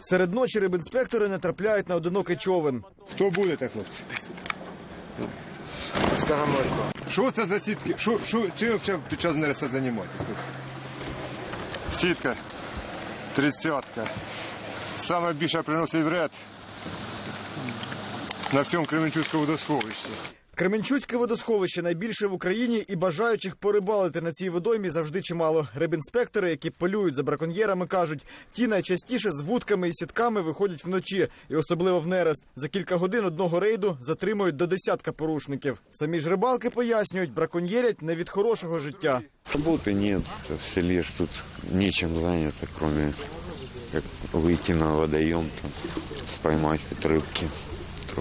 Серед ночі рибінспектори не трапляють на одинокий човен. Хто будете, хлопці? Скагаморко. Що це за сітки? Що, що, чим взагалі під час нереста займаєтесь? Сітка. Тридцятка. Саме більше приносить вред на всьому Кременчуцькому водосховищі. Кременчуцьке водосховище найбільше в Україні і бажаючих порибалити на цій водоймі завжди чимало. Рибінспектори, які полюють за браконьєрами, кажуть, ті найчастіше з вудками і сітками виходять вночі, і особливо в нерест. За кілька годин одного рейду затримують до десятка порушників. Самі ж рибалки пояснюють, браконьєрять не від хорошого життя. Работы нет, в селе ж тут нечем занято, кроме как выйти на водоем, там, споймать хоть рыбки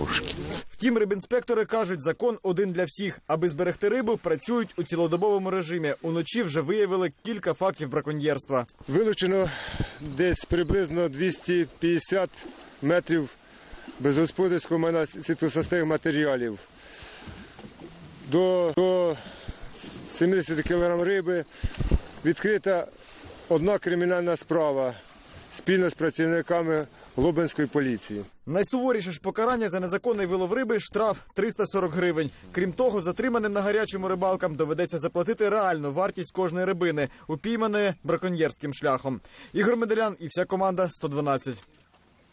трошки. Втім, рибінспектори кажуть, закон один для всіх. Аби зберегти рибу, працюють у цілодобовому режимі. Уночі вже виявили кілька фактів браконьєрства. Вилучено десь приблизно 250 метрів безгосподарського майна сітосостих матеріалів. До, до 70 кг риби відкрита одна кримінальна справа спільно з працівниками Лубенської поліції. Найсуворіше ж покарання за незаконний вилов риби штраф 340 гривень. Крім того, затриманим на гарячому рибалкам доведеться заплатити реальну вартість кожної рибини, упійманої браконьєрським шляхом. Ігор Меделян і вся команда 112.